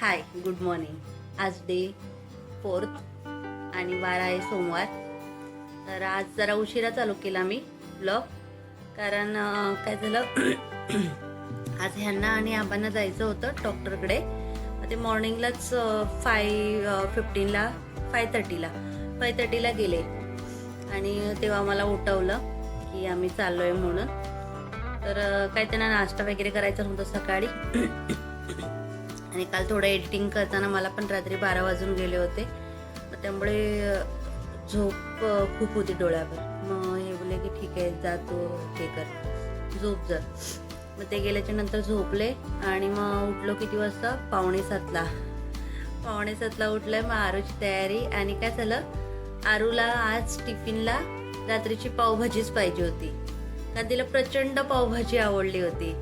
हाय good morning आज day fourth आणि वार आहे सोमवार. तर आज जरा उशिरा चालू केला मी ब्लॉग कारण काय झालं? आज ह्यांना आणि आबांना जायचं होतं डॉक्टरकडे ते मॉर्निंगलाच फाय फिफ्टीनला फाय थर्टीला फाय थर्टीला गेले. आणि तेव्हा मला उठवलं की आम्ही चाललोय म्हणून. तर काय त्यांना नाश्ता वगैरे करायचा होता सकाळी. आणि काल थोडं एडिटिंग करताना मला पण रात्री बारा वाजून गेले होते. मग त्यामुळे झोप खूप होती डोळ्यावर. मग हे बोलले की ठीक आहे जा तू हे कर. झोप जर मग ते गेल्याच्यानंतर झोपले आणि मग उठलो किती वाजता? पावणे सातला. पावणे सातला उठलंय मग आरूची तयारी. आणि काय झालं? आरूला आज टिफिनला रात्रीची पावभाजीच पाहिजे होती. कारण तिला प्रचंड पावभाजी आवडली होती.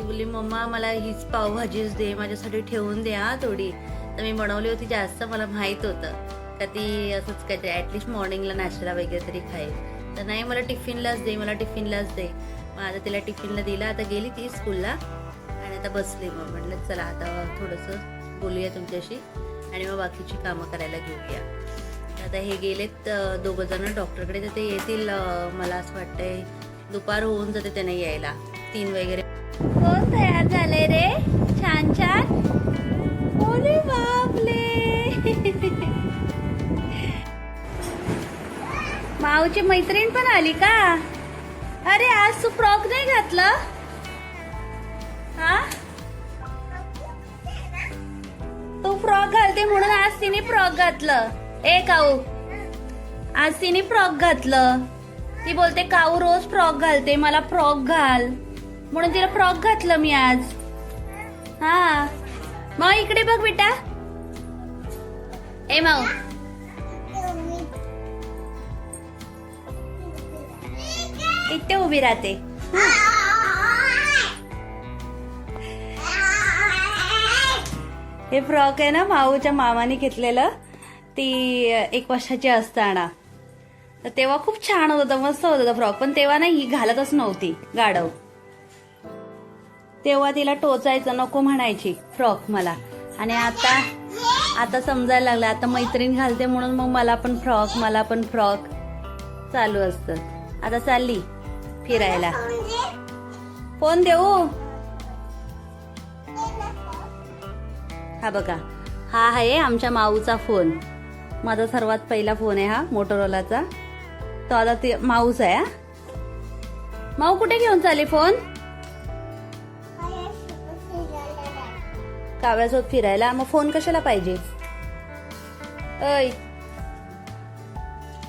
ती बोलली मम्मा मला हीच पावभाजीच दे माझ्यासाठी ठेवून दे हा थोडी. तर मी बनवली होती जास्त मला माहीत होतं. का ती असंच काहीतरी ॲटलिस्ट मॉर्निंगला नाश्त्याला वगैरे तरी खाईल. तर नाही मला टिफिनलाच दे मला टिफिनलाच दे. मग आता तिला टिफिनला दिला आता गेली ती स्कूलला आणि आता बसली मग म्हटलं चला आता थोडंसं बोलूया तुमच्याशी आणि मग बाकीची कामं करायला घेऊया. आता हे गेलेत दोघं जण डॉक्टरकडे तर ते येतील मला असं वाटतंय दुपार होऊन जाते त्यांना यायला. तीन वगैरे कोण तयार झाले रे. छान छान. अरे बापले माऊची मैत्रीण पण आली का? अरे आज तू फ्रॉक नाही घातलं? हा? तू फ्रॉक घालते म्हणून आज तिने फ्रॉक घातलं. ए काऊ. आज तिने फ्रॉक घातलं. ती बोलते काऊ रोज फ्रॉक घालते मला फ्रॉक घाल. म्हणून तिला फ्रॉक घातलं मी आज. हा. मग इकडे बघ बेटा. ए माऊ. इथे उभी राहते. हे फ्रॉक आहे ना माऊच्या मामाने घेतलेलं? ती एक वर्षाची असताना. तर तेव्हा खूप छान होतं मस्त होत होतं फ्रॉक. पण तेव्हा ना ही घालतच नव्हती गाढव. तेव्हा तिला टोचायचं नको म्हणायची फ्रॉक मला. आणि आता आता समजायला लागलं आता मैत्रीण घालते म्हणून मग मला पण फ्रॉक मला पण फ्रॉक चालू असतं. आता चालली फिरायला. फोन देऊ? हा बघा हा आहे आमच्या माऊचा फोन. माझा सर्वात पहिला फोन आहे हा मोटोरोलाचा तो आता ते माऊच आहे हा. माऊ कुठे घेऊन चालली फोन? काव्यासोबत फिरायला. मग फोन कशाला पाहिजे? ऐ.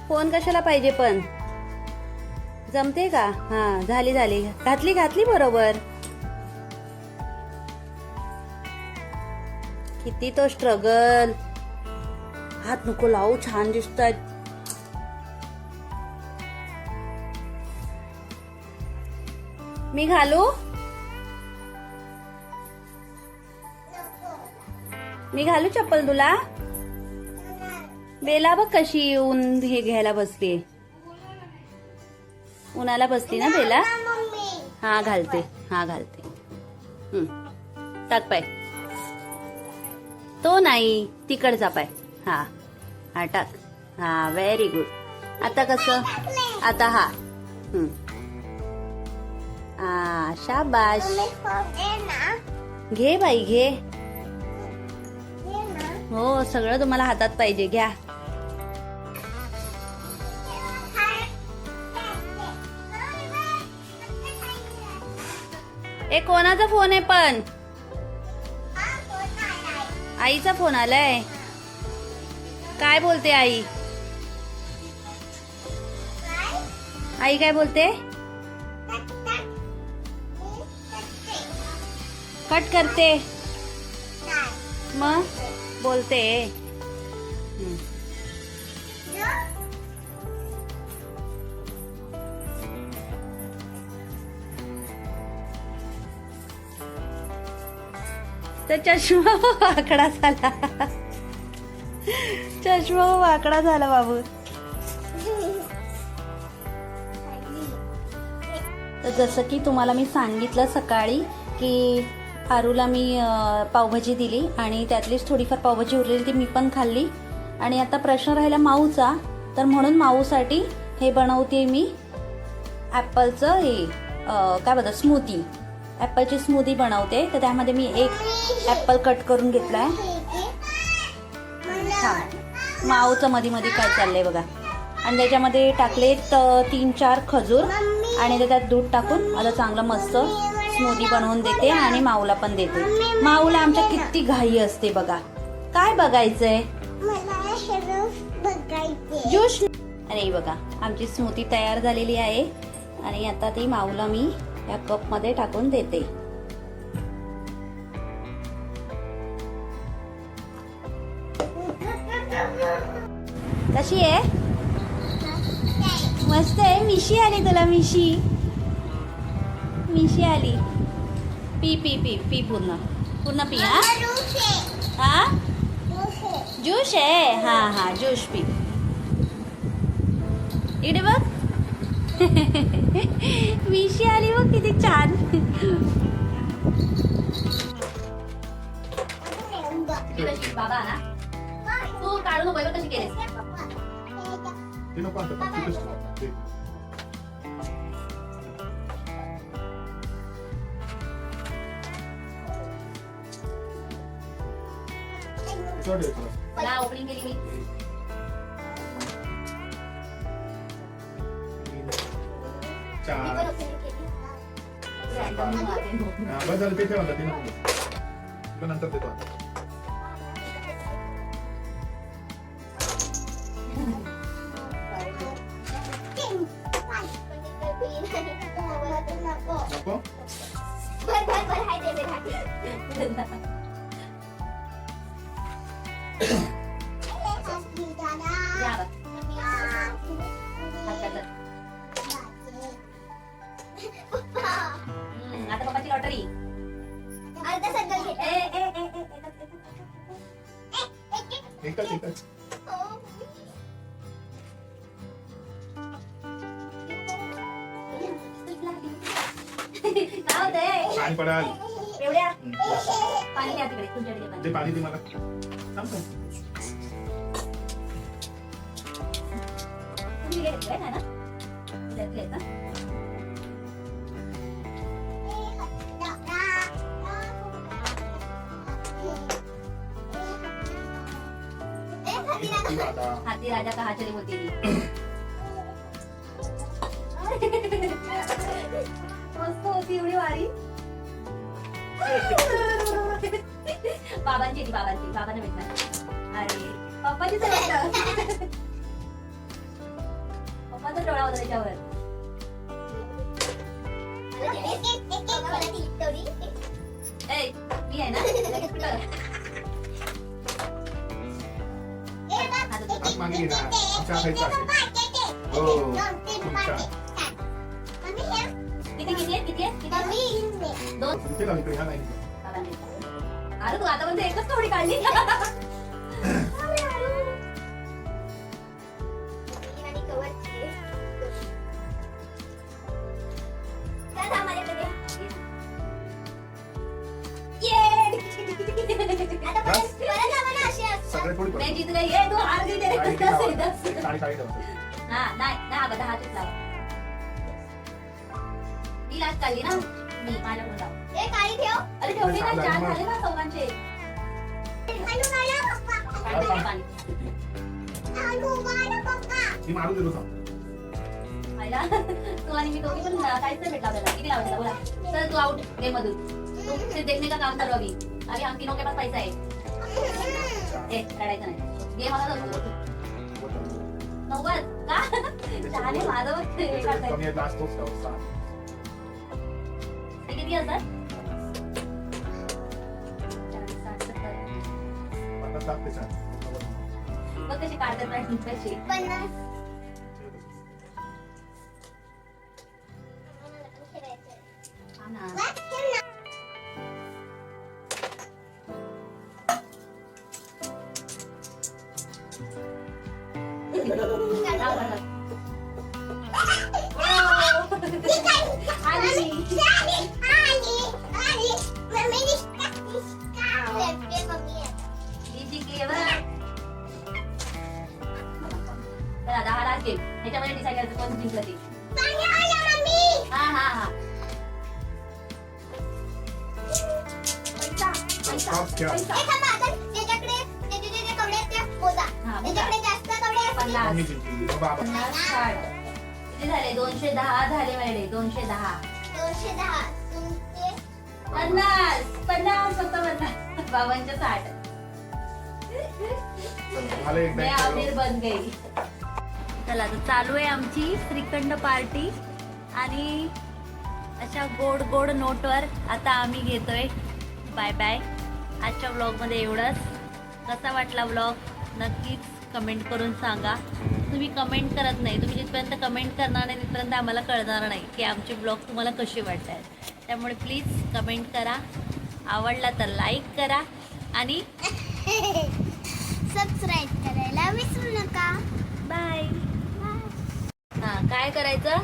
फोन कशाला पाहिजे पण? जमते का? हा झाली झाली. घातली घातली बरोबर. किती तो स्ट्रगल हात नको लावू छान दिसतात मी घालू? मी घालू चप्पल तुला? बेला बघ कशी ऊन हे घ्यायला बसली. उन्हाला बसली ना बेला? हा घालते. हा घालते. टाक पाय. तो नाही तिकडचा पाय. हा हा टाक. हा व्हेरी गुड आता कसं? आता. हा. शाबाश घे बाई घे. हो सगळं तुम्हाला हातात पाहिजे. घ्या. ए कोणाचा फोन आहे पण? आईचा फोन आलाय. काय बोलते आई? आई काय बोलते? कट करते. मग? बोलते. तर चष्मा वाकडा झाला. चष्मा वाकडा झाला बाबू. तर जसं की तुम्हाला मी सांगितलं सकाळी की आरूला मी पावभाजी दिली आणि त्यातलीच थोडीफार पावभाजी उरलेली ती मी पण खाल्ली. आणि आता प्रश्न राहिला माऊचा तर म्हणून माऊसाठी हे बनवते मी ॲपलचं हे काय बोलतात स्मूदी. ॲपलची स्मूदी बनवते तर त्यामध्ये मी एक ॲपल कट करून घेतला आहे हां माऊचं मध्ये मध्ये काय चाललंय बघा. आणि त्याच्यामध्ये टाकले तीन चार खजूर आणि त्याच्यात दूध टाकून आता चांगलं मस्त स्मूदी बनवून देते आणि माऊला पण देते. माऊला आमच्या किती घाई असते बघा. काय बघायचंय? ज्यूस अरे बघा आमची स्मूदी तयार झालेली आहे. आणि आता ती माऊला मी या कपमध्ये टाकून देते. कशी आहे? मस्त आहे. मिशी आली तुला मिशी? मिशी आली. पी पी पी पी पूर्ण. पूर्ण पी हा? हा? ज्यूस आहे. हा हा ज्यूस पी. इकडे बघ. मिशी आली बघ किती छान. बाबा ना. तू काढू नको कशी केलीस? ते नको आता तिथेच ठेव. ते. याच्यावर ठेव याच्यावर. ना ओपनिंग केली मी चार बस झालं ते नंतर देतो आता पप्पाची लॉटरी एकच एकच काय होतंय पाणी पडाल. एवढ्या. पाणी घ्या तिकडे तुमच्याकडे पाणी दे पाणी दे मला थांब थांब. तुम्ही घेतलंय ना ना घेतलंय ना एक किलो आता. हाती राजा का चली होती मस्त होती एवढी वारी बाबांची ती बाबांची. बाबांना भेटणार. अरे पप्पाचीच आहे वाटतं. पप्पाचा डोळा होता त्याच्यावर. मी आहे ना? लगेच कुठं? किती किती आहे? किती? दोन इथे लाव इकडे ह्या लाईन बाबांनी. अरे तू आतापर्यंत एकच थोडी काढली अरे अरे. सगळे थोडी मैं जीत गई है तू हार गई तेरे काळी दस है, दस है. ठेवा. हा नाही दहा बघा दहा तेच लावा मी लास्ट काढली ना मी माझ्याकडून लाव अरे ठेवले ना चार झाले ना चौघांचे. पाणी मी मारून. पाहिला तू आणि मी दोघी पण काहीच नाही भेटला आपल्याला. किती लावायला बोला. सर तू आउट गेम मधून. तू सिर्फ देखने का काम करो अभी अभी हम तीनों के पास पैसा है ए काढायचं नाही. गेम आता जातो नव्वद? का? चहाने माझं बघ किती. पन्नास. बघ कशी काढतात पैसे हा त्याचे जे जे कवडे आहेत ते हा, पन्नास. जिंकली. पन्नास साठ. किती झाले? दोनशे दहा झाले मॅडे दोनशे दहा. दोनशे दहा. तुमचे? पन्नास. पन्नास फक्त पन्नास. बाबांच्या साठ. आमिर. बन गई चला तर चालू आहे आमची श्रीखंड पार्टी. आणि अशा गोड गोड नोटवर आता आम्ही घेतोय. बाय बाय आजच्या व्लॉगमध्ये एवढंच. कसा वाटला व्लॉग नक्कीच कमेंट करून सांगा. तुम्ही कमेंट करत नाही. तुम्ही जिथपर्यंत कमेंट करणार नाही तिथपर्यंत आम्हाला कळणार नाही की आमचे ब्लॉग तुम्हाला कसे वाटत. आहेत त्यामुळे प्लीज कमेंट करा. आवडला तर लाईक करा. आणि सबस्क्राईब करायला विसरू नका. बाय काय करायचं?